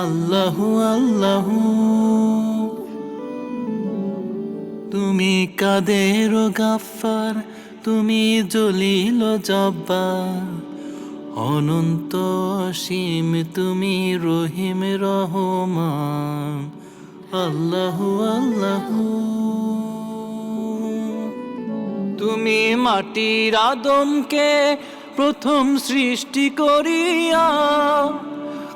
আল্লাহু আল্লাহু। তুমি কাদের গাফার তুমি জলিল জব্বার। অনন্ত অসীম, তুমি রহিম, রহমান। আল্লাহু আল্লাহু। তুমি মাটির আদমকে প্রথম সৃষ্টি করিয়া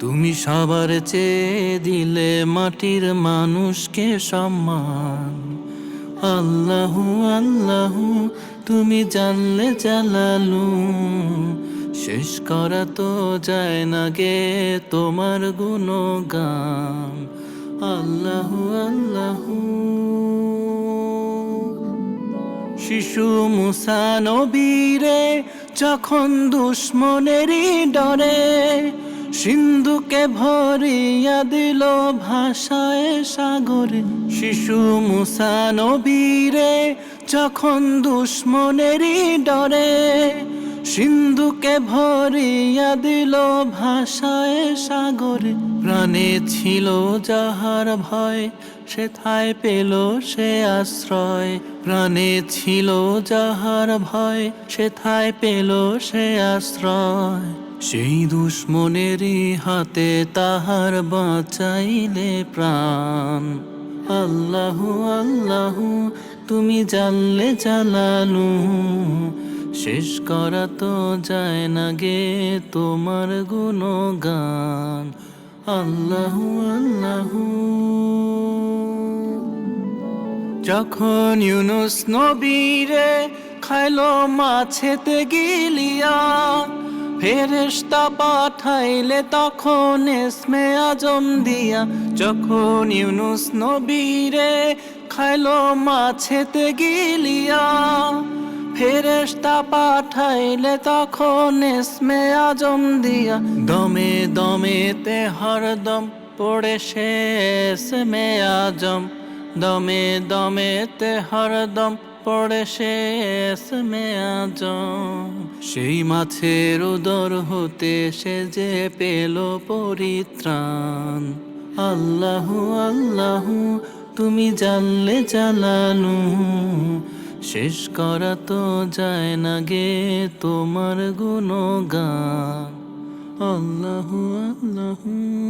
তুমি সবার চেয়ে দিলে মাটির মানুষকে সম্মান। আল্লাহু আল্লাহু, তুমি জানলে জালালু। শেষ করা তো যায় না গে তোমার গুণগান। আল্লাহু আল্লাহু। শিশু মুসা নবীরে, যখন দুশ্মনেরই ডরে সিন্ধুকে ভরিয়া দিল ভাষায় সাগরে। শিশু মুসা নবীরে যখন দুশ্মনেরই ডরে, সিন্ধুকে ভরিয়া দিল ভাষায় সাগরে। প্রাণে ছিল যাহার ভয় সেথায় পেল সে আশ্রয়। প্রাণে ছিল যাহার ভয় সেথায় পেল সে আশ্রয়। সেই দুশ্মনেরই হাতে তাহার বাঁচাইলে প্রাণ। আল্লাহু আল্লাহু, তুমি জানলে জালালু শেষ করা তো যায় না গে তোমার গুণগান। আল্লাহু আল্লাহু। যখন ইউনুস নবীরে খাইলো মাছেতে গিলিয়া ফেরেশতা পাঠাইলে তখন এসমে আজম দিয়া, যখন ইউনুস নবীরে খাইলো মাছেতে গিলিয়া। ফেরেশতা পাঠাইলে তখন এসমে আজম দিয়া, দমে দমেতে হরদম পড়ে সে এসমে আজম। দমে দমেতে হরদম পড়ে শেষ আজম সেই মাছের উদর হতে সে যে পেল পরিত্রাণ। আল্লাহু আল্লাহু, তুমি জানলে জালালু শেষ করা তো যায় না গে তোমার গুণ গুণগান। আল্লাহু আল্লাহু।